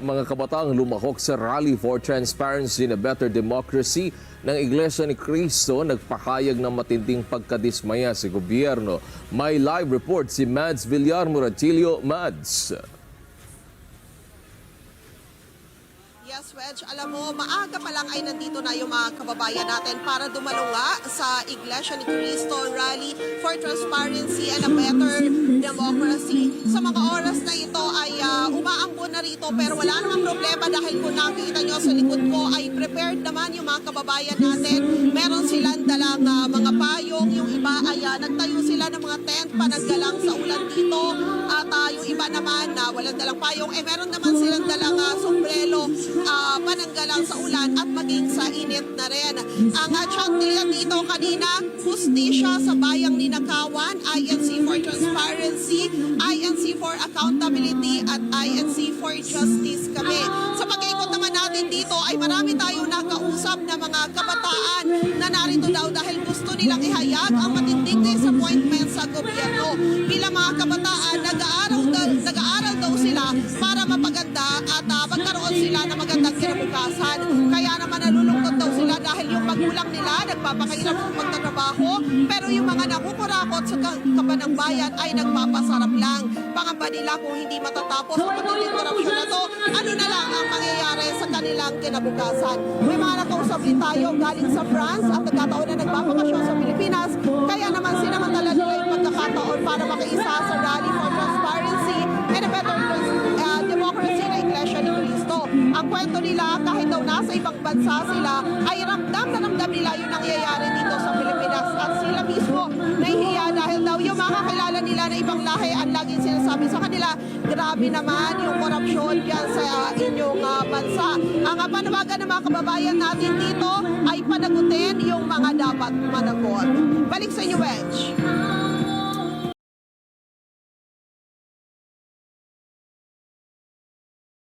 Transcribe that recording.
Mga kabataang lumahok sa Rally for Transparency and a Better Democracy ng Iglesia ni Cristo nagpahayag ng matinding pagkadismaya sa gobyerno. May live report si Mads Villar Muratilio. Mads. Yes, Wedge. Alam mo, maaga pa lang ay nandito na yung mga kababayan natin para dumalunga sa Iglesia ni Cristo Rally for Transparency and a Better Democracy. Sa mga oras na ito ay uh, umaambon na rito pero wala namang problema dahil kung nakikita nyo sa likod ko ay prepared naman yung mga kababayan natin. Meron silang dalang ah, mga payong, yung iba ay ah, nagtayo sila ng mga tent panaggalang sa ulan dito at ah, yung iba naman na walang dalang payong eh meron naman silang dalang ah, sombrero ah, pananggalang sa ulan at maging sa init na rin. Ang uh, chant nila dito kanina, Justisya sa Bayang Ninakawan, INC for Transparency, INC for Accountability at INC for Justice kami. Sa pag-ikot naman natin dito ay marami tayong nakausap na mga kabataan na narito daw dahil gusto nilang ihayag ang matinding disappointment sa gobyerno. Bilang mga kabataan, nag-aaral daw, nag-aaral daw sila para mapaganda at ah, magkaroon sila ng magandang kinabukasan. Nalulungkot daw sila dahil yung magulang nila nagpapakahirap sa pagtatrabaho pero yung mga nakukurakot sa ka- kabanang bayan ay nagpapasarap lang. Pangamba nila kung hindi matatapos ang matinding korupsyon na to, ano na lang ang mangyayari sa kanilang kinabukasan. May mga nakausap din tayo galing sa France at nagkataon na nagbabakasyon sa Pilipinas kaya naman sinamantala nila yung pagkakataon para makiisa sa Ang kwento nila kahit daw nasa ibang bansa sila ay ramdam na ramdam nila yung nangyayari dito sa Pilipinas at sila mismo nahihiya dahil daw yung mga kakilala nila na ibang lahi ang laging sinasabi sa kanila grabe naman yung korupsyon dyan sa uh, inyong uh, bansa. Ang uh, panawagan ng mga kababayan natin dito ay panagutin yung mga dapat managot. Balik sa inyo, Wedge.